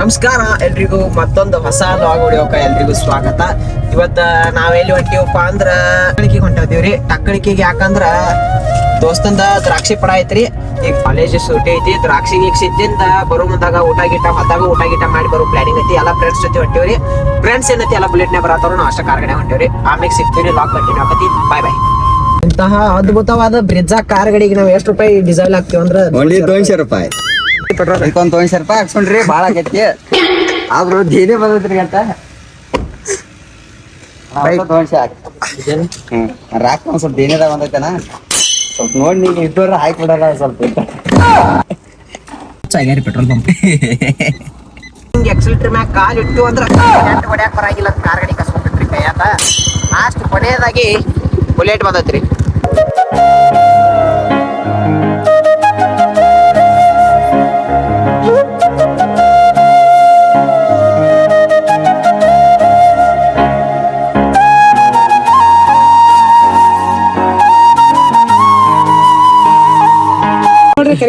ನಮಸ್ಕಾರ, ಎಲ್ರಿಗೂ ಮತ್ತೊಂದು ಹೊಸ ಲಾಗ್ ಹೊಡಿಯೋಕ ಎಲ್ರಿಗೂ ಸ್ವಾಗತ. ಇವತ್ತ ನಾವೆಲ್ಲಿ ಹೊಂಟಿವಪ್ಪ ಅಂದ್ರ ಟಕ್ಕಳಿಕೆಗೆ ಹೊಂಟಿವ್ರಿ ಟಕ್ಕಳಿಕೆಗೆ ಯಾಕಂದ್ರ ದೋಸ್ತಂದ ದ್ರಾಕ್ಷಿ ಪಡ ಐತ್ರಿ. ಈಗ ಕಾಲೇಜ್ ಸೂಟಿ ಐತಿ, ದ್ರಾಕ್ಷಿ ಈಗ ಸಿದ್ದಿಂದ ಬರೋ ಮುಂದಾಗ ಊಟ ಗೀಟ ಮತ್ತಾಗ ಊಟ ಗೀಟ ಮಾಡಿ ಬರೋ ಪ್ಲಾನಿಂಗ್ ಐತಿ. ಎಲ್ಲ ಫ್ರೆಂಡ್ಸ್ ಜೊತೆ ಹೊಂಟಿವ್ರಿ ಫ್ರೆಂಡ್ಸ್ ಏನೈತಿ, ಎಲ್ಲ ಬುಲೆಟ್ನೇ ಬರತ್ತಾರ ನಾವು ಅಷ್ಟ ಕಾರ್ಗಡೆ ಹೊಂಟಿವ್ರಿ ಆಮೇಲೆ ಸಿಗ್ತೀವಿ ಲಾಕ್ ಕಂಟಿನ್ಯೂ ಆಕತಿ. ಬಾಯ್ ಬಾಯ್ ಇಂತಹ ಅದ್ಭುತವಾದ ಬ್ರಿಜ್ಜಾ ಕಾರ್ಗಡಿಗೆ ನಾವು ಎಷ್ಟು ರೂಪಾಯಿ ಡಿಸೈಲ್ ಹಾಕ್ತಿವಂದ್ರ ಅಂದ್ರೆ ರೂಪಾಯಿ. ಪೆಟ್ರೋಲ್ ಒಂದ್ ದೋನ್ಶೆ ರೂಪಾಯಿ ಹಾಕ್ಸ್ಕೊಂಡ್ರಿ ಭಾಳ ಆಗೈತಿ. ಆದ್ರೂ ದೇನೆ ಬಂದೈತ್ರಿ ಅಂತ. ರಾಕ್ ಒಂದ್ ಸ್ವಲ್ಪ ದೇನೇದ ಬಂದೈತನ? ಸ್ವಲ್ಪ ನೋಡಿ ನೀವು ಇದ್ದವ್ರ ಹಾಕಿ ಬಿಡಲ್ಲ ಸ್ವಲ್ಪ ಆಗ್ಯಾರಿ ಪೆಟ್ರೋಲ್ ಪಂಪ್. ಹಿಂಗೆ ಎಕ್ಸಿಲೇಟರ್ ಮ್ಯಾಗ ಕಾಲ್ ಇಟ್ಟು ಅಂದ್ರ ನೆಟ್ ಹೊಡ್ಯಾಕ ಬರಾಗಿಲ್ಲ ಕಾರ್ ಗಾಡಿ ಕಸ್ಕೊಂಡ್ಬಿಟ್ರಿ ಕೈ ಆತ. ಲಾಸ್ಟ್ ಕೊನೆಯದಾಗಿ ಬುಲೆಟ್ ಬಂದೈತ್ರಿ.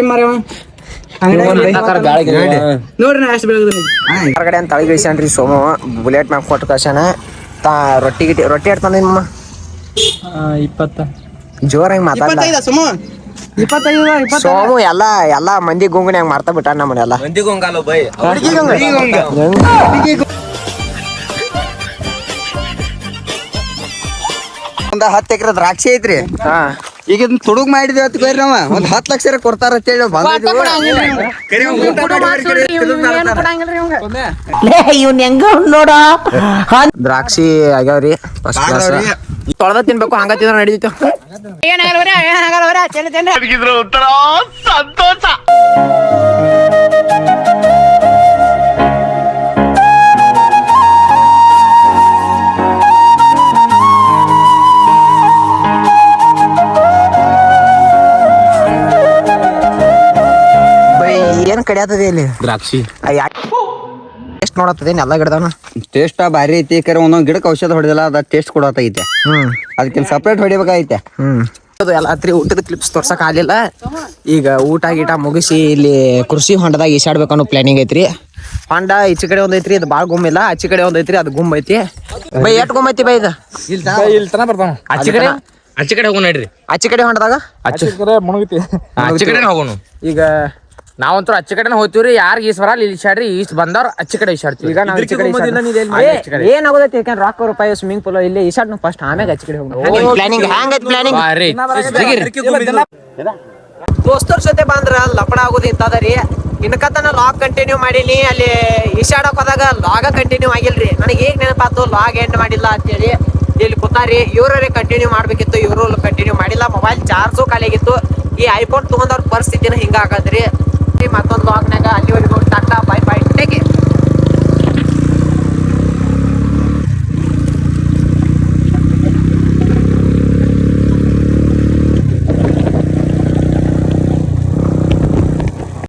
ಕರಿ ಮಾರ್ಯವ ನೋಡ್ರಿ ನಾ ಎಷ್ಟು ಬೆಳಗ್ರಿ ಹೊರಗಡೆ ಅಂತ ತಳಗಿ ಇಳಿಸ್ಯಾನ್ರಿ ಸೋಮ ಬುಲೆಟ್ ಮ್ಯಾಗ ಕೊಟ್ಟು ಕಳ್ಸ್ಯಾನ. ತಾ ರೊಟ್ಟಿ ಗಿಟ್ಟಿ ರೊಟ್ಟಿ ಇಡ್ತಾನೆ ನಿಮ್ಮ ಇಪ್ಪತ್ತ. ಜೋರಾಗಿ ಮಾತಾಡ ಸೋಮ ಸುಮ ಇಪ್ಪತ್ತೈದು ಇಪ್ಪತ್ತ ಸೋಮು ಎಲ್ಲ ಎಲ್ಲ ಮಂದಿ ಗುಂಗನ್ಯಾಗ ಮಾರ್ತಾ ಬಿಟ್ಟ ನಮ್ಮನ್ನೆಲ್ಲ. ಒಂದ್ ಹತ್ತು ಎಕರೆ ದ್ರಾಕ್ಷಿ ಐತ್ರಿ. ಹಾ. ಈಗ ಇದನ್ನ ತುಡುಗ್ ಮಾಡಿದ್ವಿ ಅಂತ ಬೇರೆ ನಾವ. ಒಂದ್ ಹತ್ತು ಲಕ್ಷ ಕೊಡ್ತಾರ ಅಂತ ಹೇಳಿ ಇವ್ನ ಹೆಂಗ ನೋಡ. ದ್ರಾಕ್ಷಿ ಆಗ್ಯಾವ್ರಿ ಫಸ್ಟ್ ಕ್ಲಾಸ್. ತೊಳ್ದ ತಿನ್ಬೇಕು ಹಂಗ ತಿಂದ್ರ ನಡೀತು ಬೈ ಕಡಿಯತದೆ ಇಲ್ಲಿ? ದ್ರಾಕ್ಷಿ. ಟೇಸ್ಟ್ ನೋಡತ್ತದೇನ್ ಎಲ್ಲ ಗಿಡದಾನ ಟೇಸ್ಟ್ ಭಾರಿ ಐತಿ ಕರೆ ಒಂದೊಂದ್ ಗಿಡಕ್ಕೆ ಔಷಧ ಹೊಡೆದಿಲ್ಲ ಅದ ಟೇಸ್ಟ್ ಕೊಡತೈತೆ. ಹ್ಮ್. ಅದಕ್ಕಿಂತ ಸಪ್ರೇಟ್ ಹೊಡಿಬೇಕಾಗೈತೆ. ಹ್ಮ್. ಅದು ಎಲ್ಲ ರಾತ್ರಿ ಊಟದ ಕ್ಲಿಪ್ಸ್ ತೋರ್ಸಕ್ ಆಗಲಿಲ್ಲ. ಈಗ ಊಟ ಗೀಟ ಮುಗಿಸಿ ಇಲ್ಲಿ ಕೃಷಿ ಹೊಂಡದಾಗ ಈಸಾಡ್ಬೇಕು ಅನ್ನೋ ಪ್ಲಾನಿಂಗ್ ಐತ್ರಿ. ಹೊಂಡ ಈಚೆ ಕಡೆ ಒಂದ್ ಐತ್ರಿ ಅದು ಬಾಳ್ ಗುಮ್ ಇಲ್ಲ. ಆಚೆ ಕಡೆ ಒಂದ್ ಐತ್ರಿ ಅದು ಗುಮ್ ಐತಿ. ಬೈ ಎಟ್ ಗುಮ್ ಐತಿ ಬೈ ಇದು? ಇಲ್ಲಿ ತನ ಬರ್ತಾನ. ಆಚೆ ಕಡೆ? ಆಚೆ ಕಡೆ ಹೋಗೋಣ ನಡ್ರಿ. ಆಚೆ ಕಡೆ ಹೊಂಡದಾಗ? ಆಚೆ ಮುಣಗತಿ. ಆಚೆ ಕಡೆನೇ ಹೋಗೋಣ. ಈಗ ನಾವಂತೂ ಅಚ್ಚ ಕಡೆನ ಹೋಗ್ತೀವಿ ರೀ ಯಾರು ಈಸ್ ಬರಲ್ಲ ಇಲ್ಲಿ ಶಾಡ್ರಿ ಈಸ್ ಬಂದವ್ರ ಅಚ್ಚ ಕಡೆ ಈಶಾಡ್ತೀವಿ ಈಗ ನಾವು ಈಚೆ ಕಡೆ ಈಸಾಡ್- ಏ- ಏನಾಗೋದೈತಿ ಯಾಕಂದ್ರೆ ರಾಕ್ ರೂಪಾಯಿ ಸ್ವಿಮ್ಮಿಂಗ್ ಪೂಲ್ ಇಲ್ಲಿ ಈಸಾಡ್ ಫಸ್ಟ್ ಆಮ್ಯಾಗ ಆಚೆ ಕಡೆ ಪ್ಲಾನಿಂಗ್ ಪ್ಲಾನಿಂಗ್ ಬಾರಿ ದೋಸ್ತರ ಜೊತೆ ಬಂದ್ರ ಲಪಡ ಆಗೋದು ಇಂತದರಿ ಇನ್ಕತನ ಲಾಗ್ ಕಂಟಿನ್ಯೂ ಮಾಡೀನಿ ಅಲ್ಲಿ ಈಶಾಡಕ್ ಹೋದಾಗ ಲಾಗ ಕಂಟಿನ್ಯೂ ಆಗಿಲ್ರಿ. ನನಗೆ ಈಗ ನೆನಪಾತು ಲಾಗ್ ಎಂಡ್ ಮಾಡಿಲ್ಲ ಅಂತೇಳಿ. ಇಲ್ಲಿ ಕೂತಾರಿ ಇವರೇ ಕಂಟಿನ್ಯೂ ಮಾಡ್ಬೇಕಿತ್ತು. ಇವರು ಕಂಟಿನ್ಯೂ ಮಾಡಿಲ್ಲ. ಮೊಬೈಲ್ ಚಾರ್ಜು ಖಾಲಿ ಆಗಿತ್ತು ಈ ಐಫೋನ್ ತಗೊಂಡವ್ರ ಪರಿಸ್ಥಿತಿನ ಹಿಂಗ ಮತ್ತೊಂದು ಮತ್ತೊಂದು ಲಾಗ್ನಾಗ